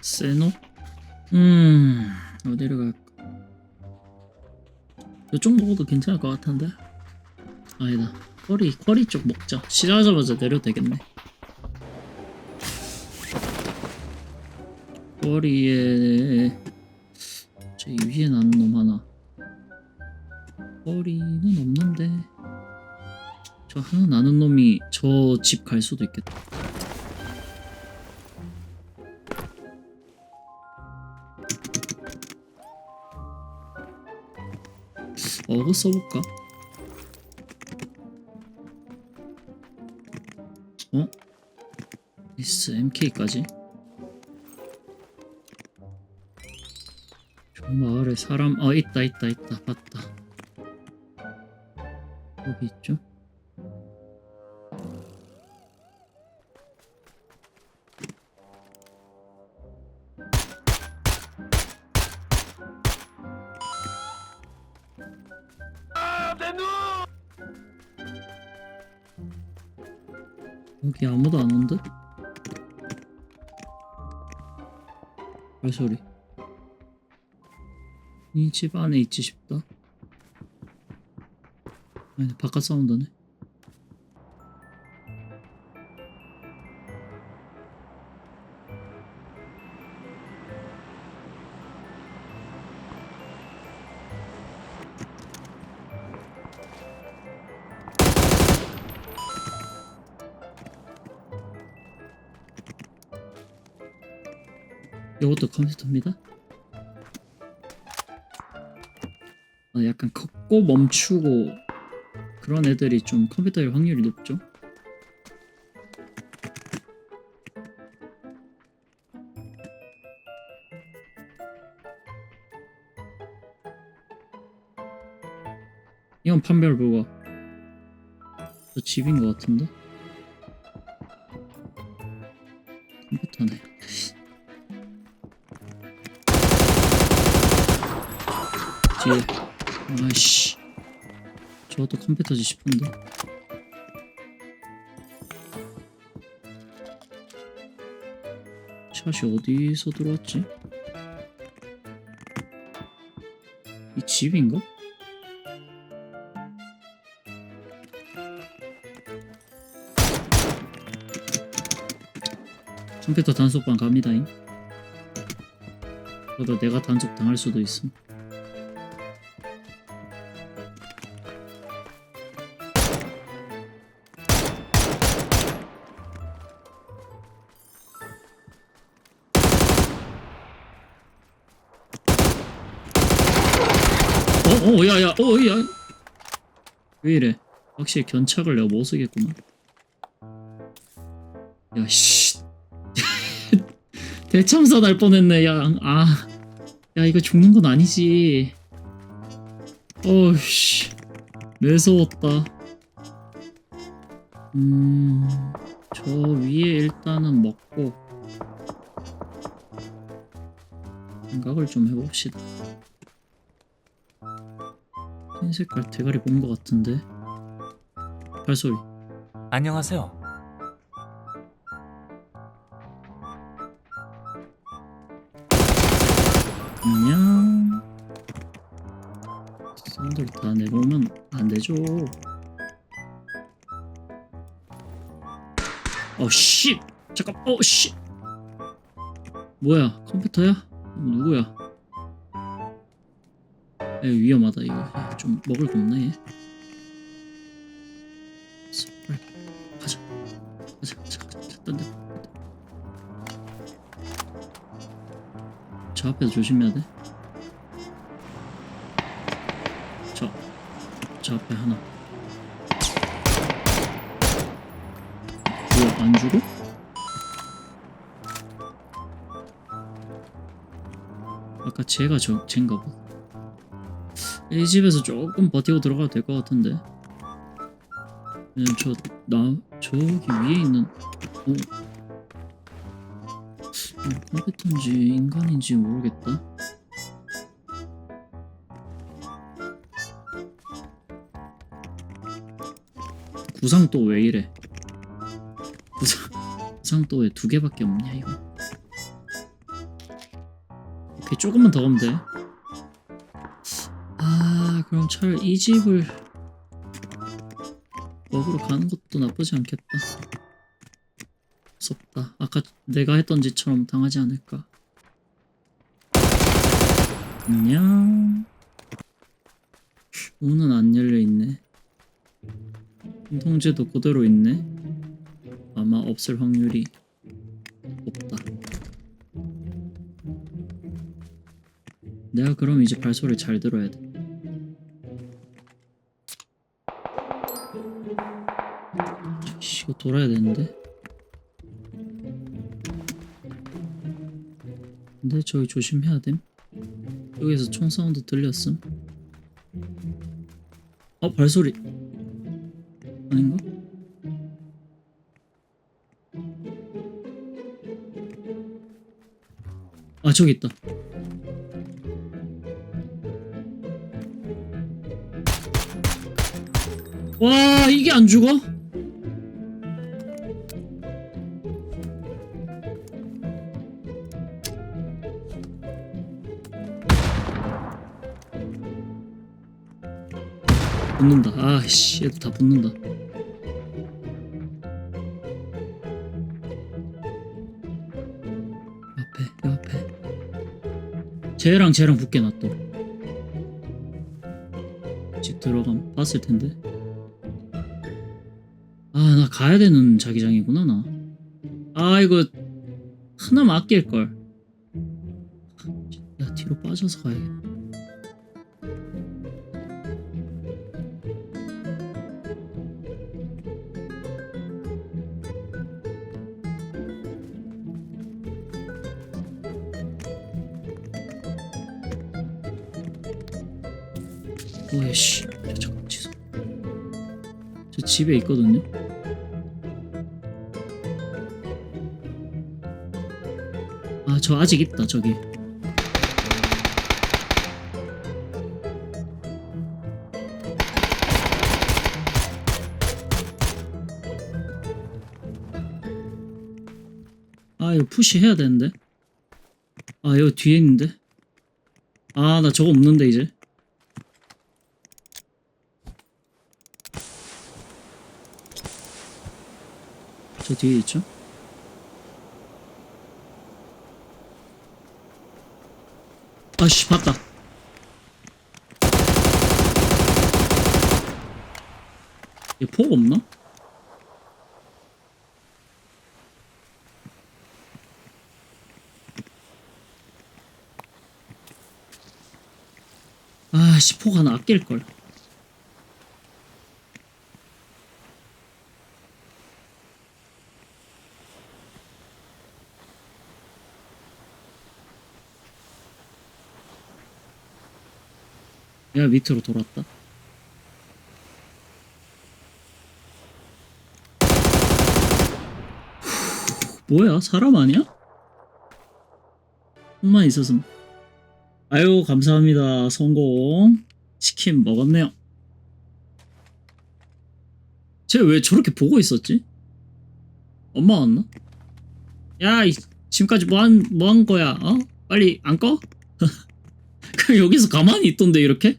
세노? 음 어디로 갈까? 이쪽 먹어도 괜찮을 것 같은데? 아니다 쿼리 쿼리 쪽 먹자 시작하자마자 내려도 되겠네 쿼리에 저 위에 나는 놈 하나 쿼리는 없는데 저 하나 나는 놈이 저 집 갈 수도 있겠다 어그 써볼까? 어? 있어 MK까지? 저 마을에 사람 아 있다 있다 있다 봤다 여기 있죠? 여기 아무도 안 온듯? 발소리? 이 집 안에 있지 싶다. 아니 바깥 사운드네 이것도 컴퓨터입니다. 아, 약간 걷고 멈추고 그런 애들이 좀 컴퓨터일 확률이 높죠. 이건 판별 불가. 저 집인 것 같은데? 컴퓨터네. 뒤에. 아이씨. 저것도 컴퓨터지 싶은데. 샷이 어디서 들어왔지? 이 집인가? 컴퓨터 단속반 갑니다잉. 그러다 내가 단속 당할 수도 있음 어, 어, 야, 야, 어, 야. 왜 이래? 확실히 견착을 내가 못 쓰겠구만. 야, 씨. 대참사 날 뻔했네, 야. 아. 야, 이거 죽는 건 아니지. 어우 씨. 매서웠다. 음. 저 위에 일단은 먹고. 생각을 좀 해봅시다. 흰 색깔 대가리 본것 같은데. 발소리. 안녕하세요. 안녕. 사람들 다 내보면 안 되죠. 어씨! 잠깐 어씨! 뭐야 컴퓨터야? 누구야? 에 위험하다 이거. 야, 좀 먹을 거 없나 얘 빨리 가자 가자 가자 가자 딴데 저 앞에서 조심해야 돼. 저, 저 앞에 하나. 뭐야, 안 죽어? 아까 쟤가 저, 쟤인가 봐. 이 집에서 조금 버티고 들어가도 될 것 같은데. 왜냐면 저, 나, 저기 위에 있는, 어, 음, 컴퓨터인지 인간인지 모르겠다. 구상 또 왜 이래? 구상 구상 또 왜 두 개밖에 없냐 이거? 오케이 조금만 더 가면 돼. 아 그럼 차라리 이 집을 먹으러 가는 것도 나쁘지 않겠다. 무섭다. 아까 내가 했던 짓처럼 당하지 않을까. 안녕. 문은 안 열려 있네. 통제도 그대로 있네. 아마 없을 확률이 없다. 내가 그럼 이제 발소리 잘 들어야 돼. 씨, 이거 돌아야 되는데. 근데 저기 조심해야 됨. 여기서 총 사운드 들렸음. 어 발소리 아닌가? 아 저기 있다. 와 이게 안 죽어? 붙는다. 아씨 얘도 다 붙는다. 옆에 옆에. 쟤랑 쟤랑 붙게 놔둬. 집 들어가면 봤을 텐데. 아, 나 가야 되는 자기장이구나, 나. 아, 이거 하나만 아낄 걸. 야, 뒤로 빠져서 가야겠다. 오이씨, 저 잠깐 취소. 저 집에 있거든요. 아, 저 아직 있다, 저기. 아, 이거 푸시 해야 되는데. 아, 이거 뒤에 있는데. 아, 나 저거 없는데, 이제. 저 뒤에 있죠? 아씨 봤다 얘폭 없나? 아씨 폭 하나 아낄걸 내가 밑으로 돌았다. 후, 뭐야? 사람 아니야? 손만 있었음. 아유, 감사합니다. 성공. 치킨 먹었네요. 쟤 왜 저렇게 보고 있었지? 엄마 왔나? 야, 이, 지금까지 뭐 한, 뭐 한 거야? 어? 빨리 안 꺼? 그냥 여기서 가만히 있던데, 이렇게?